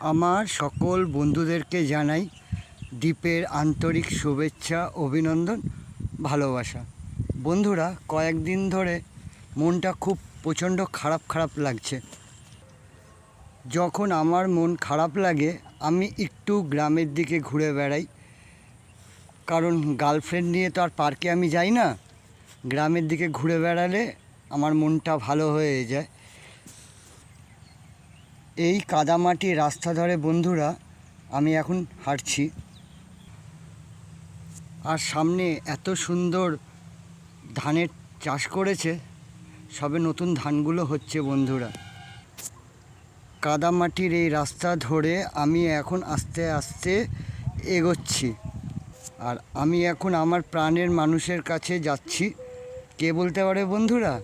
আমার সকল বন্ধুদেরকে জানাই দ্বীপের আন্তরিক শুভেচ্ছা, অভিনন্দন, ভালোবাসা। বন্ধুরা, কয়েকদিন ধরে মনটা খুব প্রচণ্ড খারাপ খারাপ লাগছে। যখন আমার মন খারাপ লাগে, আমি একটু গ্রামের দিকে ঘুরে বেড়াই। কারণ গার্লফ্রেন্ড নিয়ে তো আর পার্কে আমি যাই না। গ্রামের দিকে ঘুরে বেড়ালে আমার মনটা ভালো হয়ে যায়। এই কাদামাটি রাস্তা ধরে, বন্ধুরা, আমি এখন হাঁটছি। আর সামনে এত সুন্দর ধানের চাষ করেছে, সবে নতুন ধানগুলো হচ্ছে, বন্ধুরা। কাদামাটির এই রাস্তা ধরে আমি এখন আস্তে আস্তে এগোচ্ছি। আর আমি এখন আমার প্রাণের মানুষের কাছে যাচ্ছি। কে বলতে পারে, বন্ধুরা?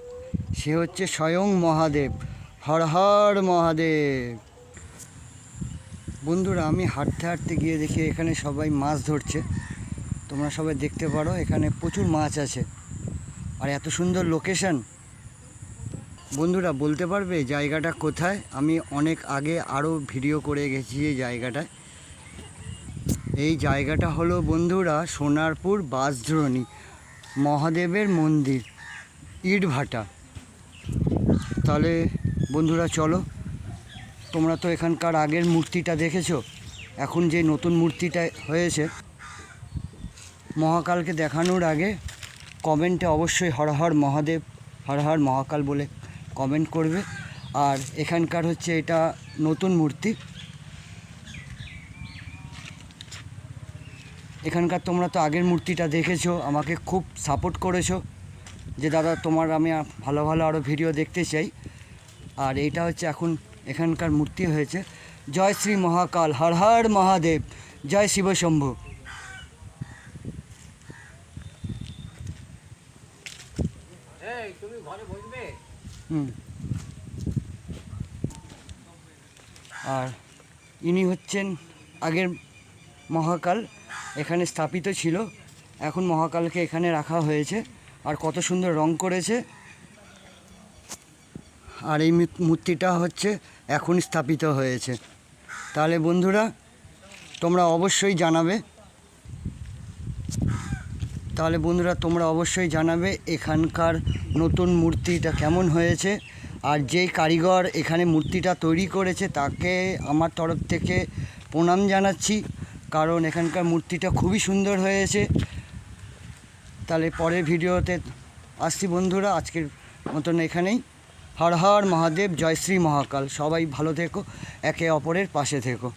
সে হচ্ছে স্বয়ং মহাদেব। হর হর মহাদেব। বন্ধুরা, আমি হাঁটতে হাঁটতে গিয়ে দেখি এখানে সবাই মাছ ধরছে। তোমরা সবাই দেখতে পারো, এখানে প্রচুর মাছ আছে। আর এত সুন্দর লোকেশন বন্ধুরা, বলতে পারবে জায়গাটা কোথায়? আমি অনেক আগে আরও ভিডিও করে গেছি এই জায়গাটায়। এই জায়গাটা হলো বন্ধুরা সোনারপুর বাসদ্রোণী মহাদেবের মন্দির, ইটভাটা। তাহলে বন্ধুরা, চলো। তোমরা তো এখানকার আগের মূর্তিটা দেখেছ। এখন যে নতুন মূর্তিটা হয়েছে, মহাকালকে দেখানোর আগে কমেন্টে অবশ্যই হর হর মহাদেব, হর হর মহাকাল বলে কমেন্ট করবে। আর এখানকার হচ্ছে এটা নতুন মূর্তি। এখানকার তোমরা তো আগের মূর্তিটা দেখেছ, আমাকে খুব সাপোর্ট করেছ। যে দাদা, তোমার আমি ভালো ভালো আরও ভিডিও দেখতে চাই। আর এটা হচ্ছে এখন এখানকার মূর্তি হয়েছে। জয় শ্রী মহাকাল হর হর মহাদেব জয় শিব শম্ভু। এই তুমি ঘরে বসবে? হুম। আর ইনি হচ্ছেন আগের মহাকাল এখানে স্থাপিত ছিল। এখন মহাকালকে এখানে রাখা হয়েছে। আর কত সুন্দর রং করেছে। আর এই মূর্তিটা হচ্ছে এখন স্থাপিত হয়েছে। তাহলে বন্ধুরা, তোমরা অবশ্যই জানাবে। তাহলে বন্ধুরা, তোমরা অবশ্যই জানাবে এখানকার নতুন মূর্তিটা কেমন হয়েছে। আর যেই কারিগর এখানে মূর্তিটা তৈরি করেছে, তাকে আমার তরফ থেকে প্রণাম জানাচ্ছি। কারণ এখানকার মূর্তিটা খুবই সুন্দর হয়েছে। তাহলে পরের ভিডিওতে আসছি বন্ধুরা, আজকের মতন এখানেই। হর হর মহাদেব জয় শ্রী মহাকাল। সবাই ভালো থেকো একে অপরের পাশে থেকো।